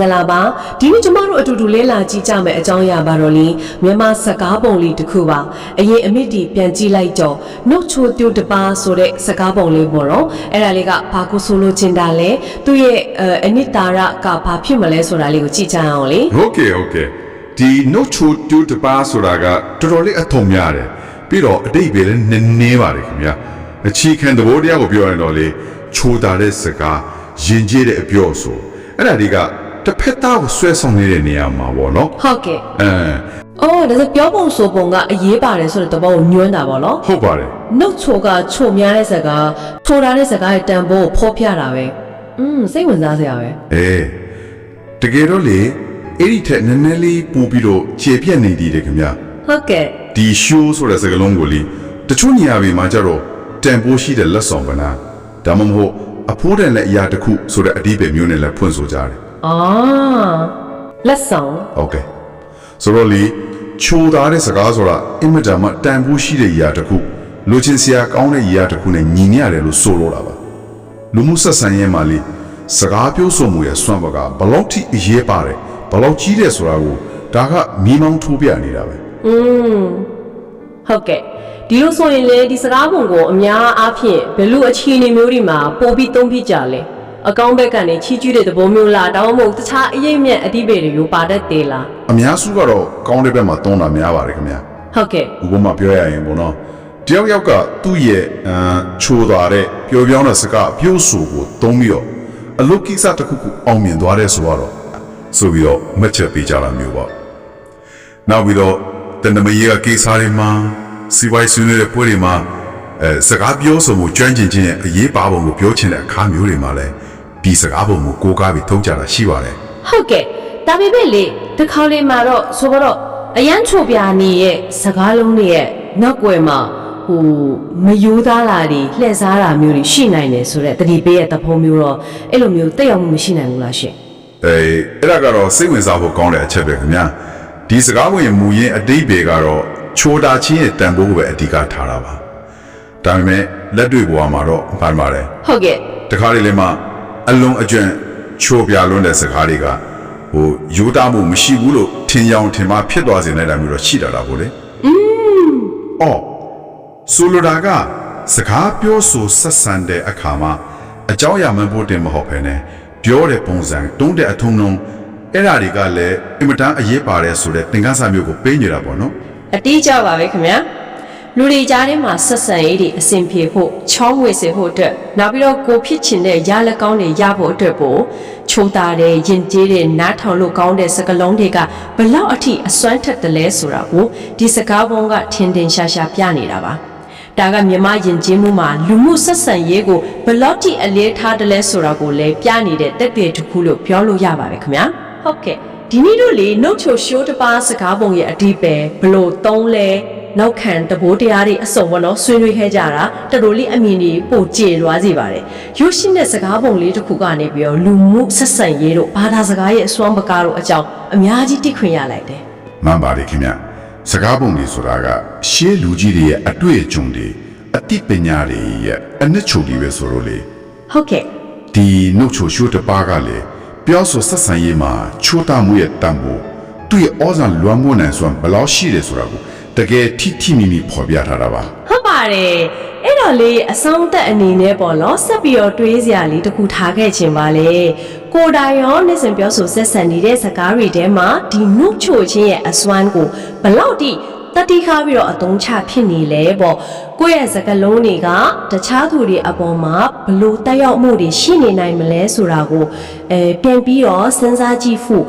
ငလာပါဒီနေ့ကျမတို့အတူတူလဲလာကြည့်ကြမယ်အကြောင်းအရာပါတော့လေမြန်မာစကားပုံလေးတစ်ခုပါအရင်အမိတီပြန်ကြည့်လိုက်တော့နှုတ်ချို tiêu တပါဆိုတဲ့စကားပုံလေးပေါ့နော်အဲ့ဒါလေးကဘာကိုဆိုလိုချင်တာလဲသူ့ရဲ့အဲအနိတာရကဘာဖြစ်မလဲဆိုတာလေးကိုကြည့်ကြအောင်လေဟုတ်ကဲ့ဟုတ်ကဲ့ဒီ note to to တပါဆိုတာကတော်တော်လေးအထုံများတယ်ပြီးတော့အတိတ်ပဲလည်းနည်းနည်းပါတယ်ခင်ဗျာအချီခံသဘောတရားကိုပြောရင်တော့လေချိုးတာတဲ့စကားယဉ်ကျေးတဲ့အပြောဆိုအဲ့ဒါတွေက တစ်ဖက်သားကိုဆွဲဆောင်နေတဲ့နေရာမှာပေါ့နော်ဟုတ်ကဲ့အဲအော်ဒါဆိုပြောပုံဆိုပုံကအရေးပါတယ်ဆိုတဲ့သဘောကိုညွှန်းတာပေါ့နော်ဟုတ်ပါတယ်နှုတ်ချိုကချိုများတဲ့စကားချိုတာတဲ့စကားရဲ့တန်ဖိုးကိုဖော်ပြတာပဲอืมစိတ်ဝင်စားစရာပဲအေးတကယ်တော့လေအဲ့ဒီထက်နည်းနည်းလေးပို့ပြီးတော့ခြေပြက်နေတည်တယ်ခင်ဗျာဟုတ်ကဲ့ဒီ show ဆိုတဲ့စကားလုံးကိုလေတချို့နေရာတွေမှာကျတော့တန်ဖိုးရှိတဲ့လက်ဆောင်ပနာဒါမှမဟုတ်အဖိုးတန်တဲ့အရာတစ်ခုဆိုတဲ့အဓိပ္ပာယ်မျိုးနဲ့လည်းဖွင့်ဆိုကြတယ် အာလက်ဆောင်ဟုတ်ကဲ့ဆိုတော့လေချိုးသားတဲ့စကားဆိုတာအင်မတန်မှတန်ဖိုးရှိတဲ့အရာတစ်ခုလူချင်းစရာကောင်းတဲ့အရာတစ်ခုနဲ့ညီညရတယ်လို့ဆိုလိုတာပါလူမှုဆက်ဆံရေးမှာလေစကားပြောဆိုမှုရဲ့စွမ်းပကဘယ်လောက်ထိအရေးပါတယ်ဘယ်လောက်ကြီးတယ်ဆိုတာကိုဒါကမိမောင်းထိုးပြနေတာပဲอืมဟုတ်ကဲ့ဒီလိုဆိုရင်လေဒီစကားပုံကိုအများအားဖြင့်ဘယ်လိုအခြေအနေမျိုးတွေမှာပို့ပြီးသုံးပြကြလဲ အကောင့်ဘက်ကနေချီးကျူးတဲ့သဘောမျိုးလားတောင်းမဟုတ်တခြားအရေးမြတ်အတိပ္ပယ်တွေကိုပါတတ်သေးလားအများစုကတော့ကောင်းတဲ့ဘက်မှာသုံးတာများပါတယ်ခင်ဗျာဟုတ်ကဲ့ဥပမာပြောရရင်ပေါ့နော်တယောက်ယောက်ကသူ့ရဲ့အမ်ချိုးသွားတဲ့ပျော်ပြောင်းတဲ့စကားအပြုတ်ဆူကိုသုံးပြီးတော့အလုတ်ကိစ္စတစ်ခုခုအောင်မြင်သွားတဲ့ဆိုတော့ဆိုပြီးတော့မတ်ချက်ပေးကြတာမျိုးပေါ့နောက်ပြီးတော့တဏ္ဍမကြီးကကိစ္စတွေမှာစီဝိုင်းဆွေးနွေးတဲ့ပွဲတွေမှာအဲစကားပြောဆိုမှုကျွမ်းကျင်ခြင်းရဲ့အရေးပါပုံကိုပြောချင်တဲ့အခါမျိုးတွေမှာလည်း ဒီစကားပုံကိုကိုးကားပြီးထုတ်ကြတာရှိပါတယ်ဟုတ်ကဲ့ဒါပေမဲ့လေတခါလေးမှာတော့ဆိုတော့အရန်ချိုပြာနေရဲ့စကားလုံးတွေရဲ့နောက်ွယ်မှာဟိုမယိုးသားတာတွေလှည့်စားတာမျိုးတွေရှိနိုင်တယ်ဆိုတော့တတိပေးရဲ့သဘောမျိုးတော့အဲ့လိုမျိုးတက်ရောက်မှုမရှိနိုင်ဘူးလားရှင်အဲအဲ့ဒါကတော့စိတ်ဝင်စားဖို့ကောင်းတဲ့အချက်ပဲခင်ဗျာဒီစကားဝင်မူရင်းအတိတ်ပဲကတော့ချိုတာချင်းရဲ့တန်ဖိုးကိုပဲအဓိကထားတာပါဒါပေမဲ့လက်တွေ့ဘဝမှာတော့ဘာမှမလဲဟုတ်ကဲ့တခါလေလေမှ အလုံးအကျွမ်းချိုပြလွန်းတဲ့စကားတွေကဟိုယူတာမှုမရှိဘူးလို့ထင်ရောင်ထင်မှာဖြစ်သွားစေနိုင်တာမျိုးတော့ရှိတာတာပေါ့လေอืมအော်ဆိုလိုတာကစကားပြောဆိုဆက်ဆံတဲ့အခါမှာအကြောင်းအရာမှန်ဖို့တင်မဟုတ်ဘဲနဲ့ပြောတဲ့ပုံစံတုံးတဲ့အထုံးလုံးအဲ့ဓာတွေကလည်းအင်မတန်အရေးပါတယ်ဆိုတဲ့သင်ခန်းစာမျိုးကိုပေးနေတာပေါ့နော်အတိအကျပါပဲခင်ဗျာ လူတွေကြားထဲမှာဆက်ဆံရေးတွေအဆင်ပြေဖို့ချောင်းဝေစေဖို့အတွက်နောက်ပြီးတော့ကိုဖြစ်ချင်တဲ့ရလက်ကောင်းတွေရဖို့အတွက်ပို့ချိုးသားတဲ့ယဉ်ကျေးတဲ့နားထောင်လို့ကောင်းတဲ့စကားလုံးတွေကဘလောက်အထိအစွမ်းထက်တယ်လဲဆိုတာကိုဒီစကားပုံကထင်ထင်ရှားရှားပြနေတာပါဒါကမြမယဉ်ကျေးမှုမှာလူမှုဆက်ဆံရေးကိုဘလောက်ထိအလေးထားတယ်လဲဆိုတာကိုလည်းပြနေတဲ့တက်တွေတစ်ခုလို့ပြောလို့ရပါပဲခင်ဗျာဟုတ်ကဲ့ဒီနေ့တို့လေနှုတ်ချိုရှိုးတစ်ပါးစကားပုံရဲ့အဓိပ္ပာယ်ဘလို့သုံးလဲ နောက်ခံတဘိုးတရားတွေအစုံဘောနော်ဆွေးနွေးခဲ့ကြတာတော်တော်လေးအမြင်ကြီးပိုကျေလွားစေပါတယ်ရုပ်ရှင်တဲ့စကားပုံလေးတစ်ခုကနေပြီးတော့လူမှုဆက်ဆံရေးတို့ဘာသာစကားရဲ့အစွမ်းပကားတို့အကြောင်းအများကြီးသိခွင့်ရလိုက်တယ်မှန်ပါတယ်ခင်ဗျစကားပုံတွေဆိုတာကရှေးလူကြီးတွေရဲ့အတွေ့အကြုံတွေအသိပညာတွေရဲ့အနှစ်ချုပ်တွေပဲဆိုလို့လေဟုတ်ကဲ့ဒီနှုတ်ချိုရှိုးတစ်ပါးကလေပြောဆိုဆက်ဆံရေးမှာချိုးတာမှုရဲ့တန်ဖိုးသူ့ရဲ့ဩဇာလွှမ်းမိုးနိုင်စွမ်းဘယ်လောက်ရှိတယ်ဆိုတာကို တကယ်ထိထိမိမိဖော်ပြထားတာပါဟုတ်ပါတယ်အဲ့တော့လေအဆုံးသက်အနေနဲ့ပေါ့နော်ဆက်ပြီးတော့တွေးစရာလေးတစ်ခုထားခဲ့ခြင်းပါလေကိုယ်တိုင်ရောနေ့စဉ်ပြောဆိုဆက်ဆံနေတဲ့စကားတွေထဲမှာဒီနှုတ်ချိုခြင်းရဲ့အစွမ်းကိုဘယ်လောက်ထိတတိခါပြီးတော့အသုံးချဖြစ်နေလဲပေါ့ကိုယ့်ရဲ့စကားလုံးတွေကတခြားသူတွေအပေါ်မှာဘလို့တက်ရောက်မှုတွေရှိနေနိုင်မလဲဆိုတာကိုအဲပြန်ပြီးတော့စဉ်းစားကြည့်ဖို့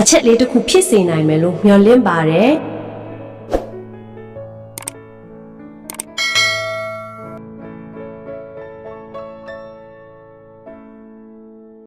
အချက်လေးတစ်ခုဖြစ်စေနိုင်မယ်လို့မျှော်လင့်ပါတယ်